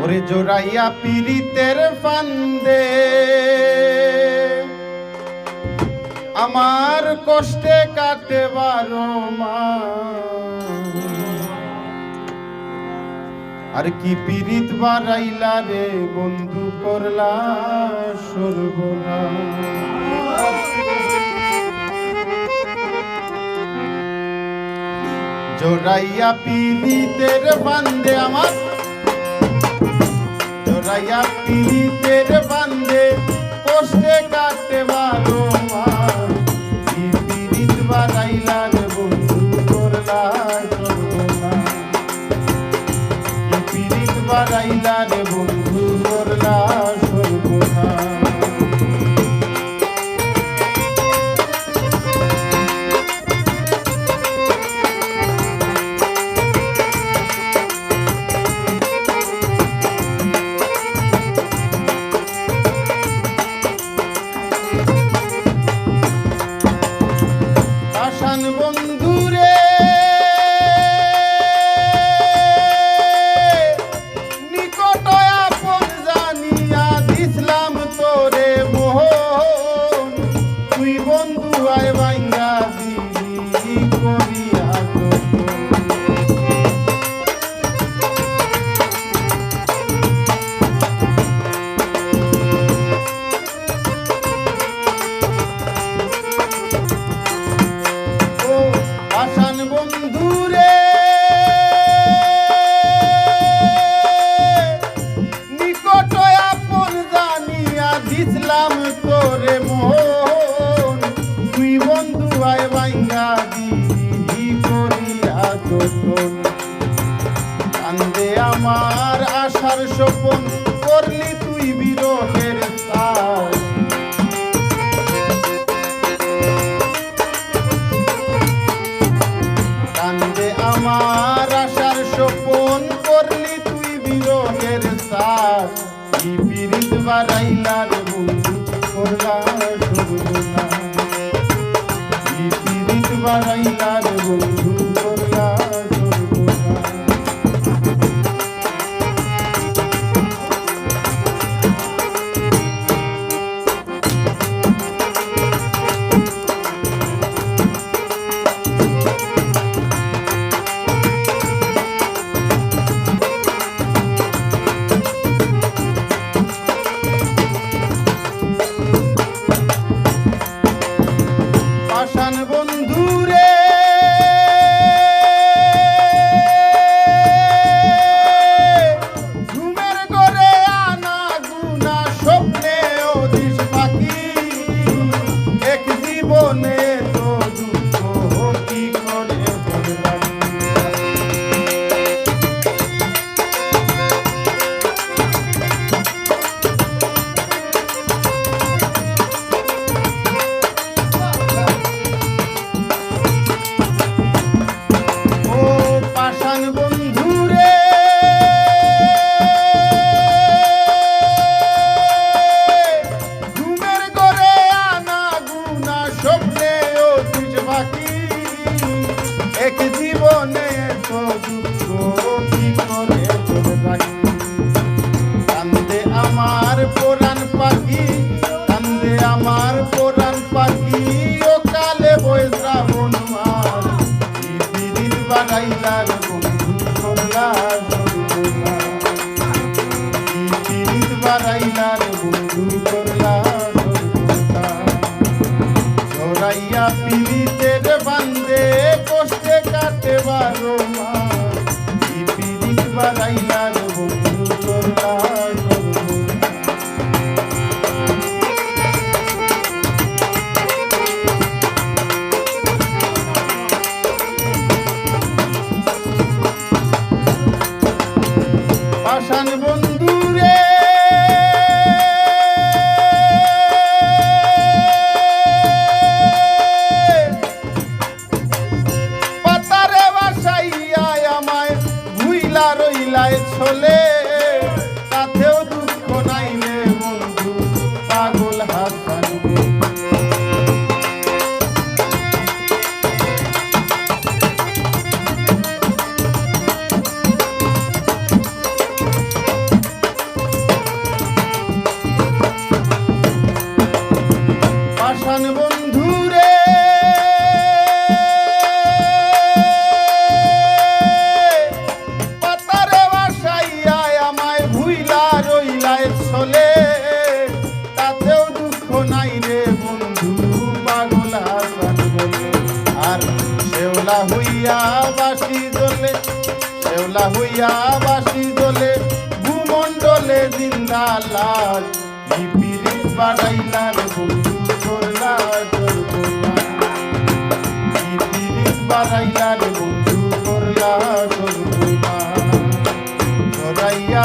ওরে জোরাইয়া পিরিতের ফান্দে আমার কষ্টে কাটে বারো। আর কি পিরিত বারাইলা রে বন্ধু করলা সর্বনা জোরাইয়া পিরিতের বান্দে আমার জোরাইয়া পিরিতের বান্ধে কষ্টে কাটে বারো মাস কি পিরিত বারাইলা রে বন্ধু করলা সর্বনা কি পিরিত বারাইলা রে বন্ধু করলা আসান করিয়া কান্দে আমার আশার স্বপন, করলি তুই বিরহের সাজ কান্দে আমার আশার স্বপন, করলি তুই বিরহের সাথ কি পিরিত বাড়াইলা রে বন্ধু, করলা সর্বনা কি পিরিত বাড়াইলা এক এক জীবনে কান্দে আমার পোরান পাখি, কান্দে আমার পোরান পাখি ও কালে বই শ্রাবণ মাস। বাড়াইলার বন্ধু করলা বাড়াইলার বন্ধু করলা সর্বনা জড়াইয়া শেওলা হইয়া বাসি দোলে শেওলা হইয়া বাসি দোলে ভূমণ্ডলে জিন্দা লাল বাড়াইলা রে বন্ধু তোর লাল বাড়াইলা রে বন্ধু তোর চড়াইয়া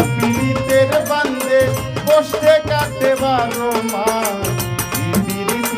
বসতে কাটে বারো মা পিপিলিত